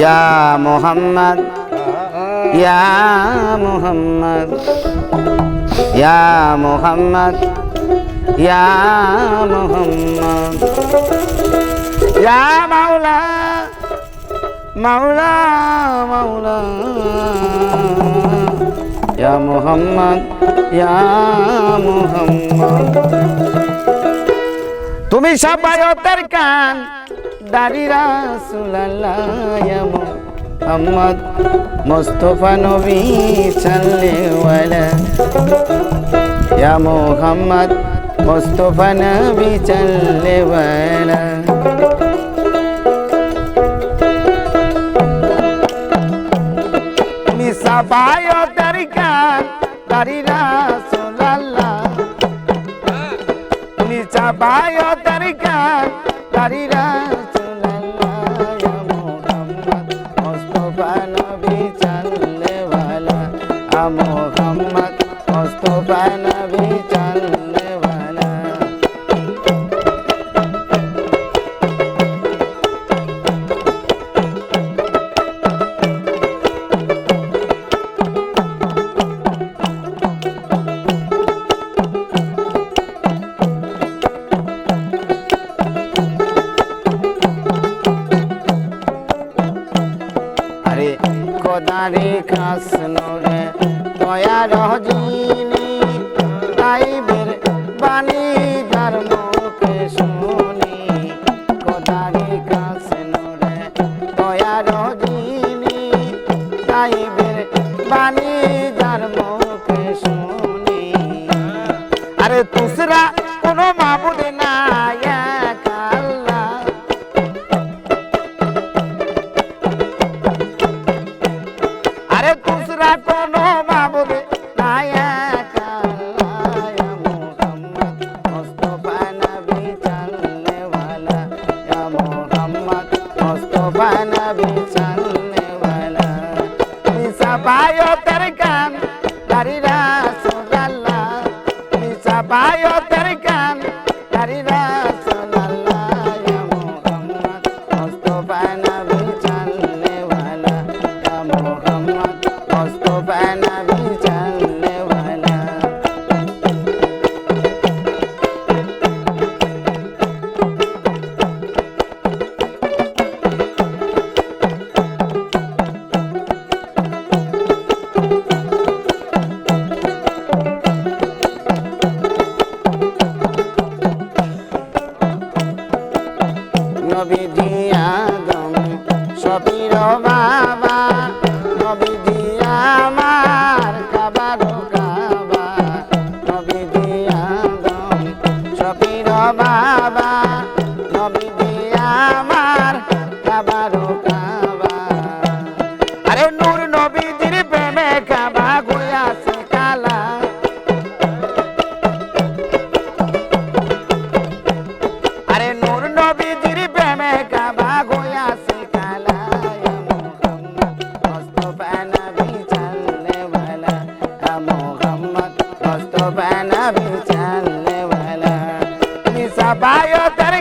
ইয়া মোহাম্মদ ইয়া মোহাম্মদ ইয়া মোহাম্মদ ইয়া মোহাম্মদ, ইয়া মাওলা মাওলা মাওলা, ইয়া মোহাম্মদ ইয়া মোহাম্মদ। তুমি সবাই কান দারি রাসুলাল্লাহ মোহাম্মদ মোস্তফা নবী চাল্লেওয়ালা ইয়া মোহাম্মদ মোস্তফা নবী চাল্লেওয়ালা নিসা পায় দরকার দারি রাসুলাল্লাহ। নিসা পায় দরকার মুস্তফা নবী চাল্লে ভালা আমো I Marikas. wanna be. fire that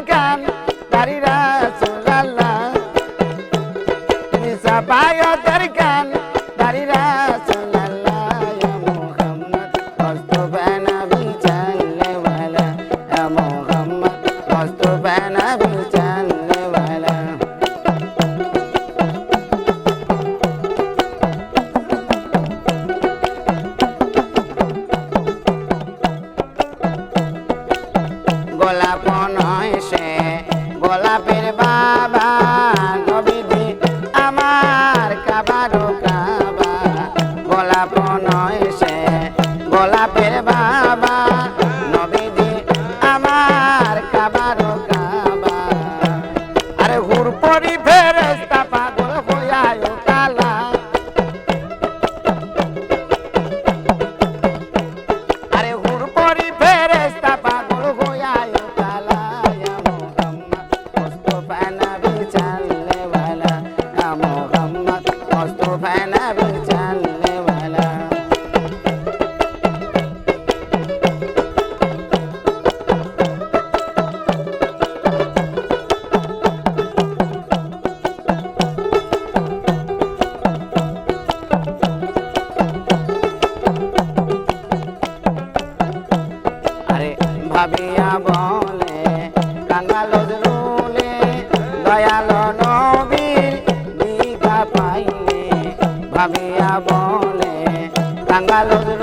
ভাবিয়া বনে কাঙ্গালুর